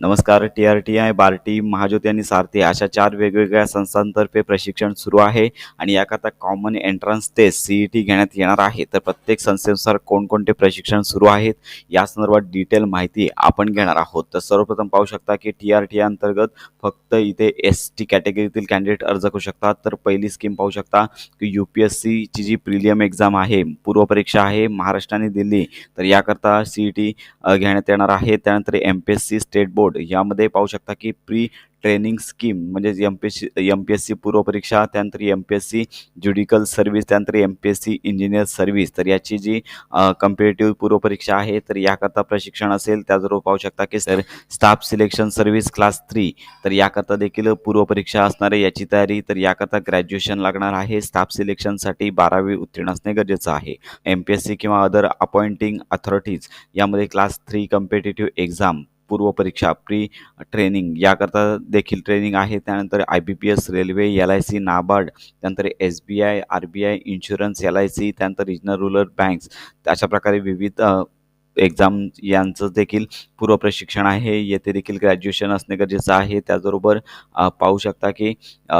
नमस्कार T R T I BARTI Mahajyoti आणि सारथी. अशा चार वेगवेगळ्या संस्थांतर्फे प्रशिक्षण सुरू आहे आणि याकरता common entrance test C E T घेण्यात येणार आहे. तर प्रत्येक संस्थेनुसार कोणकोणते प्रशिक्षण सुरू आहेत या संदर्भात डिटेल माहिती आपण घेणार आहोत. तर सर्वप्रथम पाहू शकता की टी आर टी आय अंतर्गत फक्त इथे एस टी कॅटेगरीतील कॅन्डिडेट अर्ज करू शकतात. तर पहिली स्कीम पाहू शकता की यू पी एस सीची जी प्रिलियम एक्झाम आहे पूर्वपरीक्षा आहे महाराष्ट्र आणि दिल्ली. तर याकरता सी ई टी घेण्यात येणार आहे. त्यानंतर M P S C state board यामध्ये पाहू शकता की प्री ट्रेनिंग स्कीम म्हणजे M P S C M P S C पूर्वपरीक्षा त्यानंतर M P S C judicial service त्यानंतर M P S C engineer service तर याची जी कम्पिटेटिव्ह पूर्वपरीक्षा आहे तर याकरता प्रशिक्षण असेल त्याचबरोबर पाहू शकता की sir staff selection service class three तर याकरता देखील पूर्वपरीक्षा असणार आहे याची तयारी. तर याकरता ग्रॅज्युएशन लागणार आहे. स्टाफ सिलेक्शनसाठी बारावी उत्तीर्ण असणे गरजेचं आहे. एम पी एस सी किंवा अदर अपॉइंटिंग अथॉरिटीज यामध्ये क्लास थ्री कम्पिटेटिव्ह एक्झाम पूर्वपरीक्षा प्री ट्रेनिंग याकरता देखील ट्रेनिंग आहे. त्यानंतर I B P S railway L I C NABARD त्यानंतर S B I R B I insurance L I C त्यानंतर regional rural banks अशा प्रकारे विविध एक्झाम यांचं देखील पूर्व प्रशिक्षण आहे. येथे देखील ग्रॅज्युएशन असणे गरजेचं आहे. त्याचबरोबर पाहू शकता की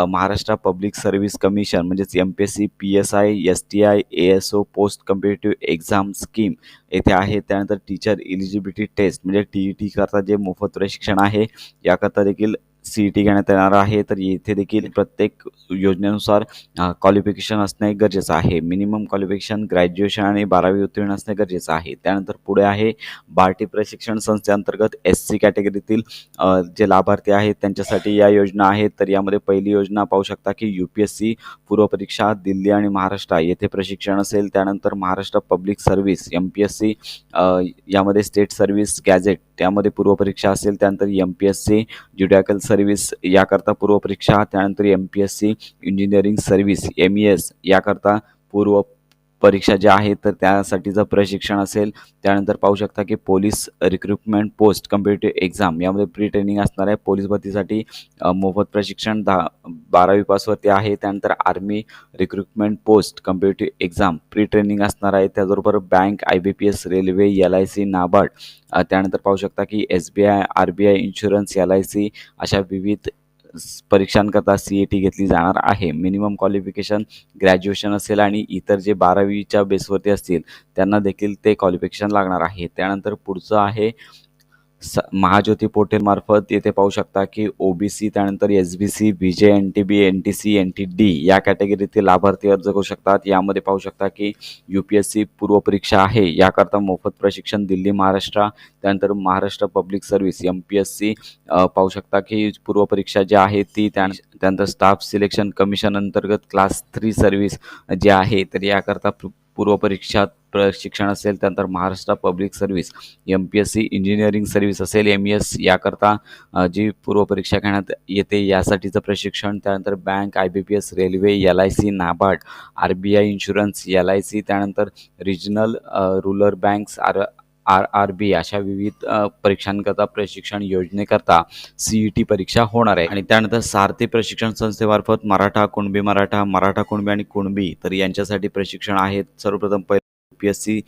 महाराष्ट्र पब्लिक सर्व्हिस कमिशन म्हणजेच M P S C P S I S T I A S O post competitive exam scheme येथे आहे. त्यानंतर टीचर इलिजिबिलिटी टेस्ट म्हणजे टी ई टी करता जे मोफत प्रशिक्षण आहे. याकरता देखील सी ई टी घेण्यात येणार आहे तर येथे देखील प्रत्येक योजनेनुसार क्वालिफिकेशन असणे गरजेचं आहे. मिनिमम क्वालिफिकेशन ग्रॅज्युएशन आणि बारावी उत्तीर्ण असणे गरजेचं आहे. त्यानंतर पुढे आहे बार्टी प्रशिक्षण संस्थेअंतर्गत एस सी कॅटेगरीतील जे लाभार्थी आहेत त्यांच्यासाठी या योजना आहेत. तर यामध्ये पहिली योजना पाहू शकता की यू पी एस सी पूर्वपरीक्षा दिल्ली आणि महाराष्ट्र. येथे प्रशिक्षण असेल त्यानंतर Maharashtra public service M P S C यामध्ये स्टेट सर्व्हिस गॅझेट त्यामध्ये पूर्वपरीक्षा असेल त्यानंतर M P S C judicial service याकरता पूर्वपरीक्षा त्यानंतर M P S C engineering service M E S याकरता पूर्व परीक्षा ज्या आहेत तर त्यासाठीचं प्रशिक्षण असेल. त्यानंतर पाहू शकता की police recruitment post competitive exam यामध्ये प्री ट्रेनिंग असणार आहे. पोलीस भरतीसाठी मोफत प्रशिक्षण दहा बारावी पासवरती आहे. त्यानंतर army recruitment post competitive exam pre training असणार आहे. त्याचबरोबर bank I B P S railway L I C NABARD त्यानंतर पाहू शकता की S B I R B I insurance L I C अशा विविध परीक्षांकरता सी ए टी घेतली जाणार आहे. मिनिमम क्वालिफिकेशन ग्रॅज्युएशन असेल आणि इतर जे बारावीच्या बेसवरती असतील त्यांना देखील ते क्वालिफिकेशन लागणार आहे. त्यानंतर पुढचं आहे स महाज्योती पोर्टेलमार्फत येथे पाहू शकता की ओ बी सी त्यानंतर S B C B J N T B N T C N T D या कॅटेगरीतील लाभार्थी अर्ज करू शकतात. यामध्ये पाहू शकता की यू पी एस सी पूर्वपरीक्षा आहे. याकरता मोफत प्रशिक्षण दिल्ली महाराष्ट्र त्यानंतर Maharashtra public service M P S C पाहू शकता की पूर्वपरीक्षा जी आहे ती त्या त्यानंतर स्टाफ सिलेक्शन कमिशन अंतर्गत क्लास थ्री सर्व्हिस जे आहे तर याकरता पूर्वपरीक्षा प्रशिक्षण असेल त्यानंतर Maharashtra public service M P S C engineering service असेल एम ई एस याकरता जी पूर्वपरीक्षा घेण्यात येते यासाठीचं प्रशिक्षण त्यानंतर bank I B P S railway L I C NABARD R B I insurance L I C त्यानंतर regional rural banks R R R B अशा विविध परीक्षांकरता प्रशिक्षण योजनेकरता सी ई टी परीक्षा होणार आहे. आणि त्यानंतर सारथी प्रशिक्षण संस्थेमार्फत मराठा कुणबी मराठा मराठा कुणबी आणि कुणबी तर यांच्यासाठी प्रशिक्षण आहेत सर्वप्रथम पहिले यू पी एस सी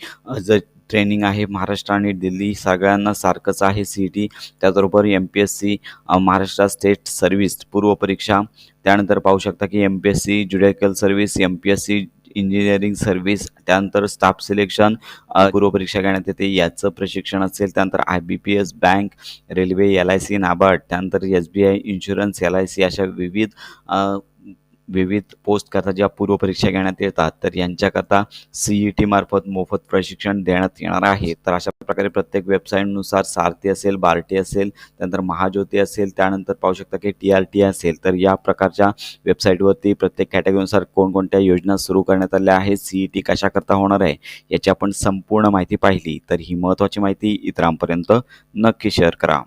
जर ट्रेनिंग आहे महाराष्ट्र आणि दिल्ली सगळ्यांना सारखंच आहे सी ई टी. त्याचबरोबर M P S C Maharashtra state service पूर्वपरीक्षा त्यानंतर पाहू शकता की M P S C judicial service M P S C engineering service त्यानंतर स्टाफ सिलेक्शन पूर्वपरीक्षा घेण्यात येते. याचं प्रशिक्षण असेल त्यानंतर I B P S bank railway L I C NABARD त्यानंतर S B I insurance L I C अशा विविध विविध पोस्टकरता ज्या पूर्वपरीक्षा घेण्यात येतात तर यांच्याकरता सी ई टी मार्फत मोफत प्रशिक्षण देण्यात येणार आहे. तर अशा प्रकारे प्रत्येक वेबसाईटनुसार सारथी असेल बार्टी असेल त्यानंतर महाज्योती असेल त्यानंतर पाहू शकता की टी आर टी असेल. तर या प्रकारच्या वेबसाईटवरती प्रत्येक कॅटेगरीनुसार कोणकोणत्या योजना सुरू करण्यात आल्या आहेत सी ई टी कशाकरता होणार आहे याची आपण संपूर्ण माहिती पाहिली. तर ही महत्त्वाची माहिती इतरांपर्यंत नक्की शेअर करा.